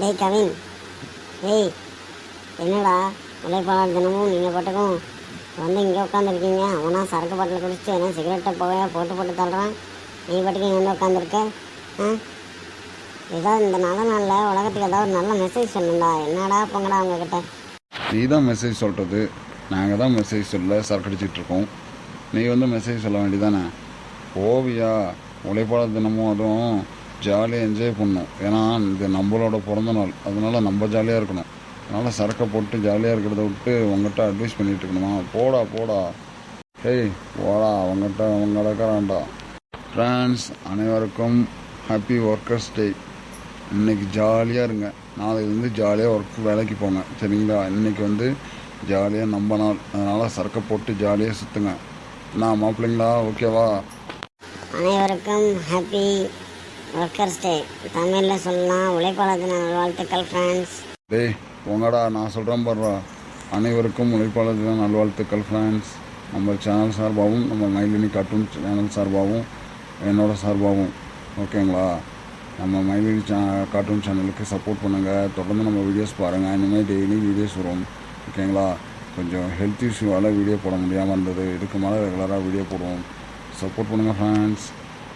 டேய் கவின். டேய் என்னடா? உழைப்பாளர் தினமும் நீங்கள் பாட்டுக்கும். வந்து இங்கே உட்காந்துருக்கீங்க அவனா சரக்கு பாட்டில் குடிச்சிட்டு என்ன சிகரெட்டை போக போட்டு போட்டு தள்ளுறான். நீ பாட்டுக்கு இங்கே வந்து உட்காந்துருக்க ஆ? ஏதாவது இந்த நல்ல நாளில் உலகத்துக்கு ஏதாவது ஒரு நல்ல மெசேஜ் சொல்லுண்டா. என்னடா போங்கடா அவங்கக்கிட்ட நீ தான் மெசேஜ் சொல்கிறது நாங்கள் தான் மெசேஜ் சொல்ல சரக்கடிச்சிட்டு இருக்கோம். நீ வந்து மெசேஜ் சொல்ல வேண்டியதானே ஓவியா உழைப்பாளர் தினமும் அதுவும். ஜாலியாக என்ஜாய் பண்ணணும் ஏன்னா இது நம்மளோட பிறந்த நாள். அதனால நம்ம ஜாலியாக இருக்கணும். அதனால் சரக்கை போட்டு ஜாலியாக இருக்கிறத விட்டு உங்கள்கிட்ட அட்வைஸ் பண்ணிகிட்டு இருக்கணுமா? போடா போடா. ஏய் போடா அவங்ககிட்ட அவங்க நடக்கிறான்டா ஃப்ரெண்ட்ஸ் அனைவருக்கும் ஹாப்பி ஒர்க்கர்ஸ் டே இன்னைக்கு ஜாலியாக இருங்க. நாளைக்கு வந்து ஜாலியாக ஒர்க் வேலைக்கு போங்க. சரிங்களா? இன்னைக்கு வந்து ஜாலியாக நம்ம நாள். அதனால் சரக்கை போட்டு ஜாலியாக சுற்றுங்க நான் மாப்பிள்ளைங்களா? ஓகேவா அனைவருக்கும் ஹாப்பி ஒர்க்கர்ஸ் டே தமிழில் சொல்லலாம் உழைப்பாளர் தின நல்வாழ்த்துக்கள் ஃப்ரெண்ட்ஸ் டேய் உங்கடா நான் சொல்கிறேன் பாடுறா அனைவருக்கும் உழைப்பாளர் தின நல்வாழ்த்துக்கள் ஃப்ரெண்ட்ஸ் நம்ம சேனல் சார்பாகவும் நம்ம மைலினி கார்ட்டூன் சேனல் சார்பாகவும் என்னோட சார்பாகவும் ஓகேங்களா? நம்ம மைலினி சே கார்ட்டூன் சேனலுக்கு சப்போர்ட் பண்ணுங்கள் தொடர்ந்து நம்ம வீடியோஸ் பாருங்கள் இனிமேல் டெய்லி வீடியோஸ் வரும். ஓகேங்களா? கொஞ்சம் ஹெல்த் இஷ்யூவால் வீடியோ போட முடியாமல் இருந்தது. இதுக்கு மேலே ரெகுலராக வீடியோ போடுவோம். சப்போர்ட் பண்ணுங்கள் ஃப்ரெண்ட்ஸ்